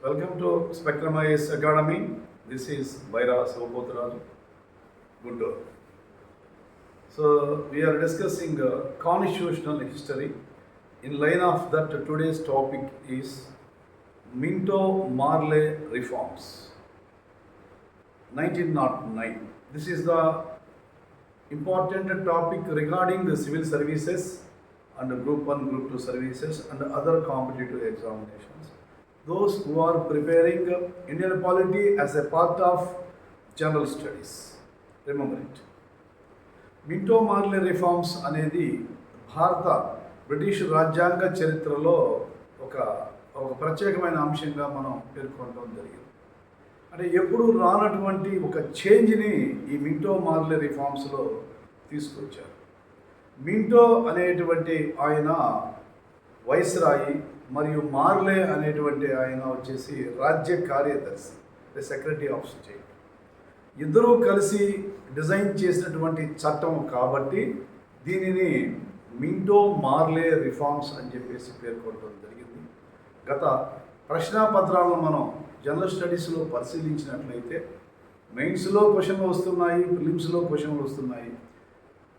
Welcome to Spectrum IS Academy. This is Vaira Sivapotraju, Guntur. So we are discussing uh, constitutional history. In line of that, today's topic is Minto Marley reforms. 1909. This is the important topic regarding the civil services and group 1, group 2 services and other competitive examinations. Those who are preparing uh, Indian polity as a part of general studies. Remember Minto Morley reforms అనేది భారత British రాజ్యాంగ చరిత్రలో ఒక ఒక ప్రత్యేకమైన అంశంగా మనం పేర్కొనడం జరిగింది. అంటే ఎప్పుడు రానటువంటి ఒక చేంజ్ని ఈ మింటో మార్లే రిఫార్మ్స్లో తీసుకొచ్చారు. మింటో అనేటువంటి ఆయన వైస్రాయి మరియు మార్లే అనేటువంటి ఆయన వచ్చేసి రాజ్య కార్యదర్శి ద సెక్రటరీ ఆఫ్ స్టేట్ ఇద్దరూ కలిసి డిజైన్ చేసినటువంటి చట్టం కాబట్టి దీనిని మింటో మార్లే రిఫార్మ్స్ అని చెప్పేసి పేర్కొనడం జరిగింది. గత ప్రశ్నాపత్రాలను మనం జనరల్ స్టడీస్లో పరిశీలించినట్లయితే మెయిన్స్లో క్వశ్చన్లు వస్తున్నాయి ప్రిలిమ్స్లో క్వశ్చన్లు వస్తున్నాయి.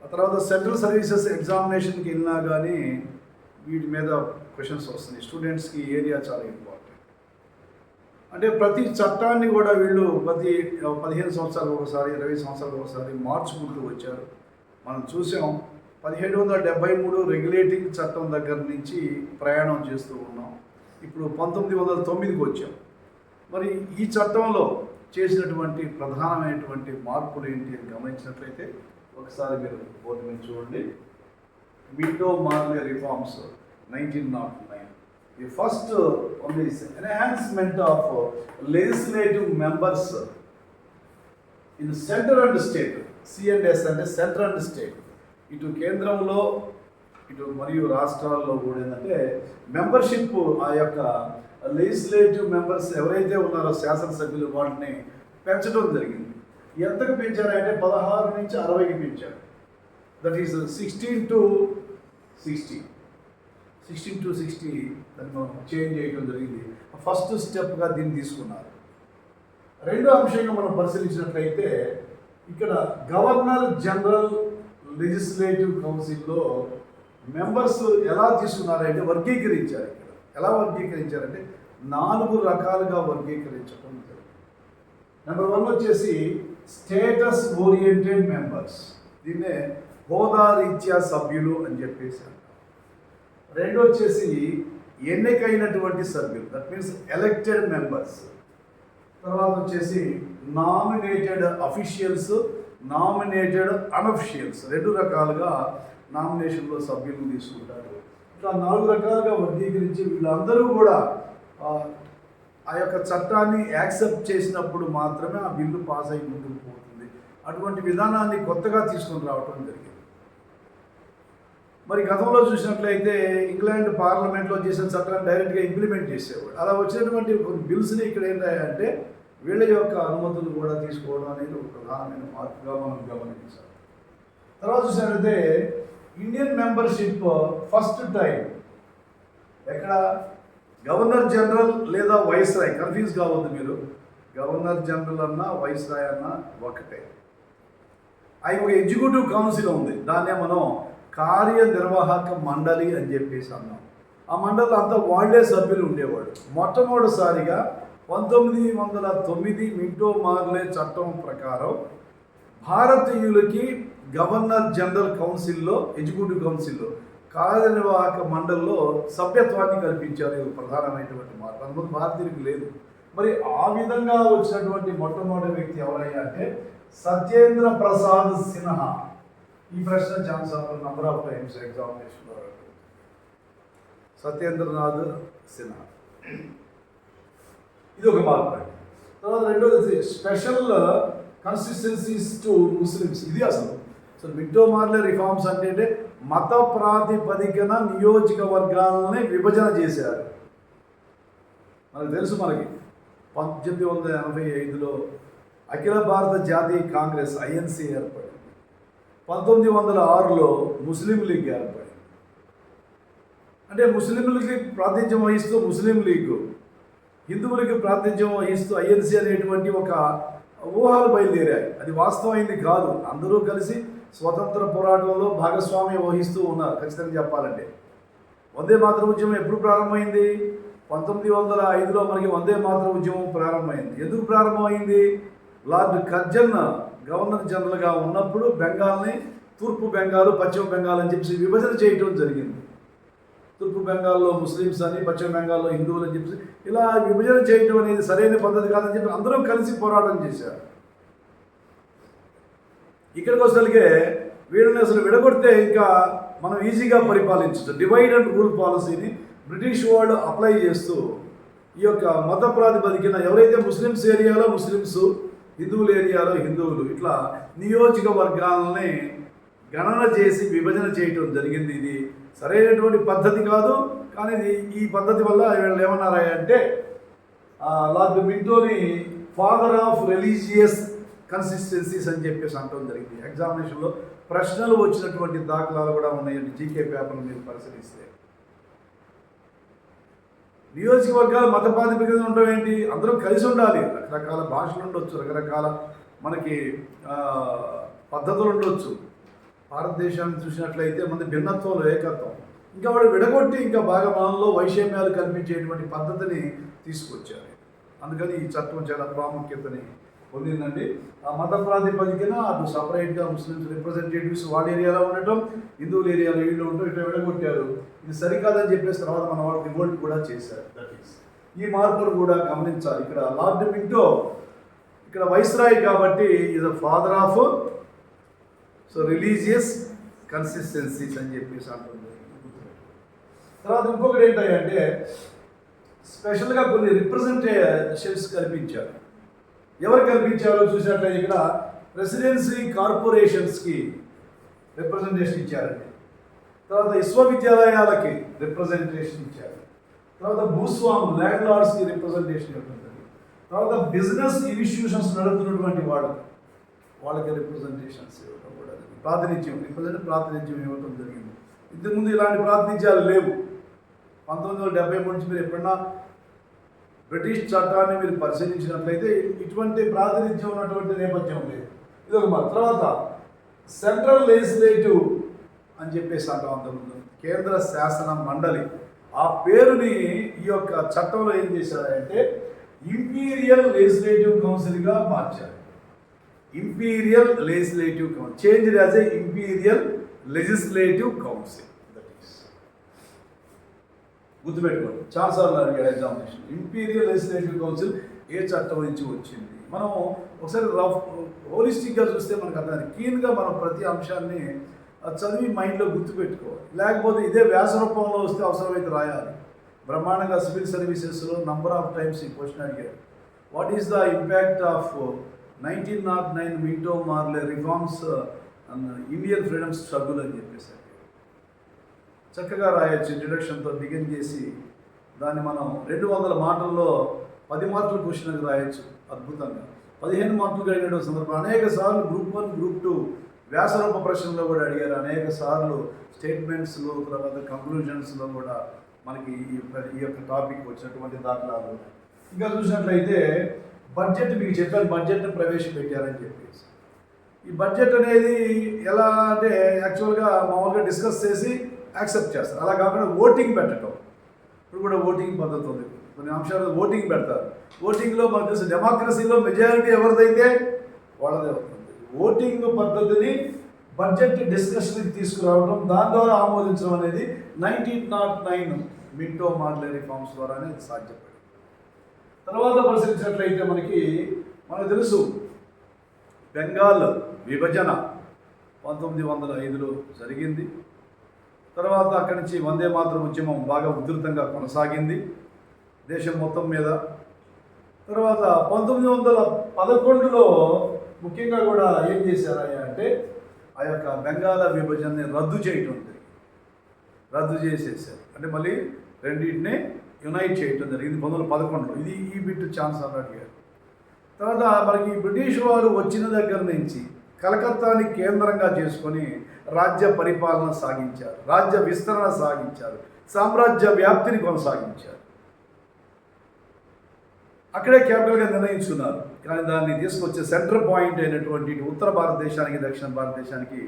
ఆ తర్వాత సెంట్రల్ సర్వీసెస్ ఎగ్జామినేషన్కి వెళ్ళినా కానీ వీటి మీద క్వశ్చన్స్ వస్తున్నాయి. స్టూడెంట్స్కి ఏరియా చాలా ఇంపార్టెంట్ అంటే ప్రతి చట్టాన్ని కూడా వీళ్ళు ప్రతి పదిహేను సంవత్సరాలు ఒకసారి ఇరవై సంవత్సరాలు ఒకసారి మార్చుకుంటూ వచ్చారు. మనం చూసాం పదిహేడు వందల డెబ్బై మూడు రెగ్యులేటింగ్ చట్టం దగ్గర నుంచి ప్రయాణం చేస్తూ ఉన్నాం. ఇప్పుడు పంతొమ్మిది వందల తొమ్మిదికి వచ్చాం. మరి ఈ చట్టంలో చేసినటువంటి ప్రధానమైనటువంటి మార్పులు ఏంటి అని గమనించినట్లయితే ఒకసారి మీరు బోర్డు మీద చూడండి. Minto Morley reforms nineteen nought nine the first on this enhancement of legislative members in center and state అంటే సెంటర్ అండ్ స్టేట్ ఇటు కేంద్రంలో ఇటు మరియు రాష్ట్రాల్లో కూడా ఏంటంటే మెంబర్షిప్ ఆ యొక్క లెజిస్లేటివ్ మెంబర్స్ ఎవరైతే ఉన్నారో శాసనసభ్యులు వాటిని పెంచడం జరిగింది. ఎంతకు పెంచారంటే పదహారు నుంచి అరవైకి పెంచారు. That is sixteen to sixty sixteen to sixty దాన్ని చేంజ్ చేయడం జరిగింది. ఫస్ట్ స్టెప్గా దీన్ని తీసుకున్నారు. రెండో అంశంగా మనం పరిశీలించినట్లయితే ఇక్కడ గవర్నర్ జనరల్ లెజిస్లేటివ్ కౌన్సిల్లో మెంబర్స్ ఎలా తీసుకున్నారంటే వర్గీకరించారు ఇక్కడ. ఎలా వర్గీకరించారంటే నాలుగు రకాలుగా వర్గీకరించడం జరిగింది. నెంబర్ వన్ వచ్చేసి స్టేటస్ ఓరియంటెడ్ మెంబర్స్ దీన్నే హోదారీత్యా సభ్యులు అని చెప్పేసి రెండు వచ్చేసి ఎన్నికైనటువంటి సభ్యులు దట్ మీన్స్ ఎలక్టెడ్ మెంబర్స్ తర్వాత వచ్చేసి నామినేటెడ్ అఫీషియల్స్ నామినేటెడ్ అనఫిషియల్స్ రెండు రకాలుగా నామినేషన్లో సభ్యులను తీసుకుంటారు. ఇట్లా నాలుగు రకాలుగా వర్గీకరించి వీళ్ళందరూ కూడా ఆ, ఆ యొక్క చట్టాన్ని యాక్సెప్ట్ చేసినప్పుడు మాత్రమే ఆ బిల్లు పాస్ అయి ముందుకు పోతుంది. అటువంటి విధానాన్ని కొత్తగా తీసుకొని రావటం జరిగింది. మరి గతంలో చూసినట్లయితే ఇంగ్లాండ్ పార్లమెంట్లో చేసిన చట్టాన్ని డైరెక్ట్గా ఇంప్లిమెంట్ చేసేవాడు. అలా వచ్చినటువంటి కొన్ని బిల్స్ని ఇక్కడ ఏంటంటే వీళ్ళ యొక్క అనుమతులు కూడా తీసుకోవడం అనేది ఒక ప్రధానమైన మార్పుగా మనం గమనించాలి. తర్వాత చూసినట్లయితే ఇండియన్ మెంబర్షిప్ ఫస్ట్ టైం ఎక్కడ గవర్నర్ జనరల్ లేదా వైస్రాయ్ కన్ఫ్యూజ్ కావద్దు మీరు. గవర్నర్ జనరల్ అన్నా వైస్రాయ్ అన్నా ఒకటే. అవి ఒక ఎగ్జిక్యూటివ్ కౌన్సిల్ ఉంది. దాన్నే మనం కార్యనిర్వాహక మండలి అని చెప్పేసి అన్నాం. ఆ మండలి అంతా వాళ్ళే సభ్యులు ఉండేవాడు మొట్టమొదటిసారిగా పంతొమ్మిది వందల తొమ్మిది మింటో మార్లే చట్టం ప్రకారం భారతీయులకి గవర్నర్ జనరల్ కౌన్సిల్లో ఎగ్జిక్యూటివ్ కౌన్సిల్లో కార్యనిర్వాహక మండలిలో సభ్యత్వాన్ని కల్పించారు ఇది ప్రధానమైనటువంటి మార్పు. అందుకు భారతీయులకు లేదు. మరి ఆ విధంగా వచ్చినటువంటి మొట్టమొదటి వ్యక్తి ఎవరయ్యా అంటే సత్యేంద్ర ప్రసాద్ సిన్హా. ఈ ప్రశ్న ఛాన్స్ నంబర్ ఆఫ్ టైమ్స్ ఎగ్జామినేషన్లో సత్యేంద్రనాథ్ సిన్హా. ఇది ఒక మార్పు. తర్వాత రెండోది స్పెషల్ కన్సిస్టెన్సీస్ టు ముస్లిమ్స్ ఇది అసలు. సో మిడ్డో మార్లే రిఫార్మ్స్ అంటే మత ప్రాతిపదికన నియోజకవర్గాలని విభజన చేశారు. మనకు తెలుసు మనకి. పంతొమ్మిది వందల ఎనభై ఐదులో అఖిల భారత జాతీయ కాంగ్రెస్ ఐఎన్సీ ఏర్పడింది. పంతొమ్మిది వందల ఆరులో ముస్లిం లీగ్ ఏర్పడింది. అంటే ముస్లింలకి ప్రాతినిధ్యం వహిస్తూ ముస్లిం లీగ్ హిందువులకి ప్రాతినిధ్యం వహిస్తూ ఐఎన్సీ అనేటువంటి ఒక ఊహలు బయలుదేరాయి. అది వాస్తవమైంది కాదు. అందరూ కలిసి స్వతంత్ర పోరాటంలో భాగస్వామ్యం వహిస్తూ ఉన్నారు ఖచ్చితంగా చెప్పాలంటే. వందే మాతృ ఉద్యమం ఎప్పుడు ప్రారంభమైంది? పంతొమ్మిది వందల ఐదులో మనకి వందే మాతృ ఉద్యమం ప్రారంభమైంది. ఎందుకు ప్రారంభమైంది? లార్డ్ కర్జన్ గవర్నర్ జనరల్గా ఉన్నప్పుడు బెంగాల్ని తూర్పు బెంగాల్ పశ్చిమ బెంగాల్ అని చెప్పి విభజన చేయటం జరిగింది. తూర్పు బెంగాల్లో ముస్లిమ్స్ అని పశ్చిమ బెంగాల్లో హిందువులు అని చెప్పి ఇలా విభజన చేయటం అనేది సరైన పద్ధతి కాదని చెప్పి అందరూ కలిసి పోరాటం చేశారు. ఇక్కడికి వచ్చేసరికి వీళ్ళని అసలు విడగొడితే ఇంకా మనం ఈజీగా పరిపాలించవచ్చు డివైడ్ అండ్ రూల్ పాలసీని బ్రిటిష్ వాళ్ళు అప్లై చేస్తూ ఈ యొక్క మత ప్రాతిపదికన ఎవరైతే ముస్లిమ్స్ ఏరియాలో ముస్లిమ్స్ హిందువుల ఏరియాలో హిందువులు ఇట్లా నియోజకవర్గాలని గణన చేసి విభజన చేయటం జరిగింది. ఇది సరైనటువంటి పద్ధతి కాదు కానీ ఈ పద్ధతి వల్ల వీళ్ళు ఏమన్నారా అంటే లార్డ్ మింటోని ఫాదర్ ఆఫ్ రిలీజియస్ కన్సిస్టెన్సీస్ అని చెప్పేసి అంటం జరిగింది. ఎగ్జామినేషన్లో ప్రశ్నలు వచ్చినటువంటి దాఖలాలు కూడా ఉన్నాయండి. జీకే పేపర్లు మీరు పరిశీలిస్తే. నియోజకవర్గాలు మత ప్రాతిపదికన ఉండడం ఏంటి? అందరూ కలిసి ఉండాలి. రకరకాల భాషలు ఉండొచ్చు రకరకాల మనకి పద్ధతులు ఉండొచ్చు. భారతదేశాన్ని చూసినట్లయితే మన భిన్నత్వంలో ఏకత్వం. ఇంకా వాడు విడగొట్టి ఇంకా బాగా మనలో వైషమ్యాలు కల్పించేటువంటి పద్ధతిని తీసుకొచ్చారు. అందుకని ఈ చట్టం చాలా ప్రాముఖ్యతని పొందిందండి. ఆ మత ప్రాతిపదికన అటు సపరేట్గా ముస్లిమ్స్ రిప్రజెంటేటివ్స్ వాళ్ళ ఏరియాలో ఉండటం హిందువుల ఏరియాలో వీళ్ళు ఉండటం ఇట్లా విడగొట్టారు. ఇది సరికాదని చెప్పేసి తర్వాత మన వాళ్ళు రివోల్ట్ కూడా చేశారు. దట్ ఈస్ ఈ మార్పును కూడా గమనించాలి. ఇక్కడ లార్డ్ మింటో ఇక్కడ వైస్రాయ్ కాబట్టి ఇది father of so religious consistencies అని చెప్పేసి అంటుంది. తర్వాత ఇంకొకటి ఏంటంటే స్పెషల్గా కొన్ని రిప్రజెంటేషన్స్ కల్పించారు. ఎవరు కల్పించారో చూసినట్లయితే ఇక్కడ రెసిడెన్సీ కార్పొరేషన్స్కి రిప్రజెంటేషన్ ఇచ్చారండి. తర్వాత విశ్వవిద్యాలయాలకి రిప్రజెంటేషన్ ఇచ్చారు. తర్వాత భూస్వాములు ల్యాండ్ లార్డ్స్కి రిప్రజెంటేషన్ ఇవ్వడం జరిగింది తర్వాత బిజినెస్ ఇన్స్టిట్యూషన్స్ నడుపుతున్నటువంటి వాళ్ళు వాళ్ళకి రిప్రజెంటేషన్స్ ఇవ్వడం కూడా ప్రాతినిధ్యం రిప్రజెంట్ ప్రాతినిధ్యం ఇవ్వడం జరిగింది. ఇంతకుముందు ఇలాంటి ప్రాతినిధ్యాలు లేవు. పంతొమ్మిది వందల డెబ్బై మూడు నుంచి మీరు ఎప్పుడన్నా బ్రిటిష్ చట్టాన్ని మీరు పరిశీలించినట్లయితే ఇటువంటి ప్రాతినిధ్యం ఉన్నటువంటి నేపథ్యం లేదు. ఇది ఒక మాట. తర్వాత సెంట్రల్ లెజిస్లేటివ్ అని చెప్పేసి అంటాం అంతకుముందు కేంద్ర శాసన మండలి. ఆ పేరుని ఈ యొక్క చట్టంలో ఏం చేశారంటే ఇంపీరియల్ లెజిస్లేటివ్ కౌన్సిల్గా మార్చారు. Imperial legislative council change as a imperial legislative council. గుర్తుపెట్టుకోండి. చాలాసార్లు అడిగాడు ఎగ్జామినేషన్ ఇంపీరియల్ లెజిస్లేటివ్ కౌన్సిల్ ఏ చట్టం నుంచి వచ్చింది? మనం ఒకసారి రఫ్ హోలిస్టిక్గా చూస్తే మనకు అర్థం కీన్గా మనం ప్రతి అంశాన్ని చదివి మైండ్లో గుర్తుపెట్టుకోవాలి. లేకపోతే ఇదే వ్యాస రూపంలో వస్తే అవసరమైతే రాయాలి. బ్రహ్మాండంగా సివిల్ సర్వీసెస్లో నంబర్ ఆఫ్ టైమ్స్ ఈ క్వశ్చన్ అడిగారు. What is the impact of nineteen nought nine Minto Morley reforms Indian freedom struggle అని చెప్పేసి. చక్కగా రాయొచ్చు ఇంట్రడక్షన్తో బిగిన్ చేసి దాన్ని మనం రెండు వందల మాటల్లో పది మార్కులు క్వశ్చన్కి రాయొచ్చు అద్భుతంగా. పదిహేను మార్కులు కలిగిన సందర్భం అనేక సార్లు గ్రూప్ వన్ గ్రూప్ టూ వ్యాసరూప ప్రశ్నలో కూడా అడిగారు. అనేక సార్లు స్టేట్మెంట్స్లో తర్వాత కంక్లూజన్స్లో కూడా మనకి ఈ ఈ యొక్క టాపిక్ వచ్చినటువంటి దాఖలాలు ఇంకా చూసినట్లయితే బడ్జెట్ మీకు చెప్పాను బడ్జెట్ని ప్రవేశపెట్టారని చెప్పేసి. ఈ బడ్జెట్ అనేది ఎలా అంటే యాక్చువల్గా మామూలుగా డిస్కస్ చేసి యాక్సెప్ట్ చేస్తారు. అలా కాకుండా ఓటింగ్ పెట్టడం ఇప్పుడు కూడా ఓటింగ్ పద్ధతి ఉంది కొన్ని అంశాలు ఓటింగ్ పెడతారు. ఓటింగ్లో మనకు తెలుసు డెమోక్రసీలో మెజారిటీ ఎవరిదైతే వాళ్ళదే అవుతుంది. ఓటింగ్ పద్ధతిని బడ్జెట్ డిస్కషన్కి తీసుకురావడం దాని ద్వారా ఆమోదించడం అనేది nineteen nought nine Minto Morley reforms ద్వారానే సాధ్యపడింది. తర్వాత పరిశీలించినట్లయితే మనకి మనకు తెలుసు బెంగాల్ విభజన పంతొమ్మిది వందల ఐదులో జరిగింది. తర్వాత అక్కడి నుంచి వందే మాతరం ఉద్యమం బాగా ఉధృతంగా కొనసాగింది. దేశం మొత్తం మీద. తర్వాత పంతొమ్మిది వందల పదకొండులో ముఖ్యంగా కూడా ఏం చేశారయ్యా అంటే ఆ యొక్క బెంగాల విభజనని రద్దు చేయటం జరిగింది. రద్దు చేసేసారు. అంటే మళ్ళీ రెండింటిని యునైట్ చేయటం జరిగింది పంతొమ్మిది వందల పదకొండులో. ఇది ఈ బిట్ ఛాన్స్ అని గారు. తర్వాత మనకి బ్రిటిష్ వారు వచ్చిన దగ్గర నుంచి కలకత్తాని కేంద్రంగా చేసుకొని రాజ్య పరిపాలన సాగించారు రాజ్య విస్తరణ సాగించారు సామ్రాజ్య వ్యాప్తిని కొనసాగించారు. అక్కడే క్యాపిటల్గా నిర్ణయించున్నారు. కానీ దాన్ని తీసుకొచ్చే సెంటర్ పాయింట్ అయినటువంటి ఉత్తర భారతదేశానికి దక్షిణ భారతదేశానికి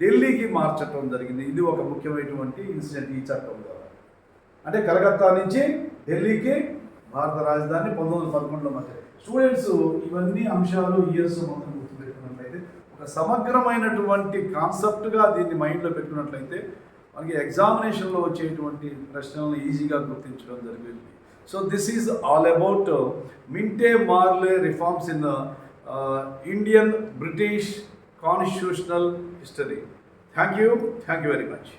ఢిల్లీకి మార్చటం జరిగింది. ఇది ఒక ముఖ్యమైనటువంటి ఇన్సిడెంట్ ఈ చట్టం ద్వారా. అంటే కలకత్తా నుంచి ఢిల్లీకి భారత రాజధాని పంతొమ్మిది వందల పదకొండులో మధ్య స్టూడెంట్స్ ఇవన్నీ అంశాలు ఇయర్స్ మొత్తం సమగ్రమైనటువంటి కాన్సెప్ట్గా దీన్ని మైండ్లో పెట్టుకున్నట్లయితే మనకి ఎగ్జామినేషన్లో వచ్చేటువంటి ప్రశ్నలను ఈజీగా గుర్తించడం జరిగింది. So this is all about Minto Morley reforms in Indian British constitutional history. Thank you. Thank you very much.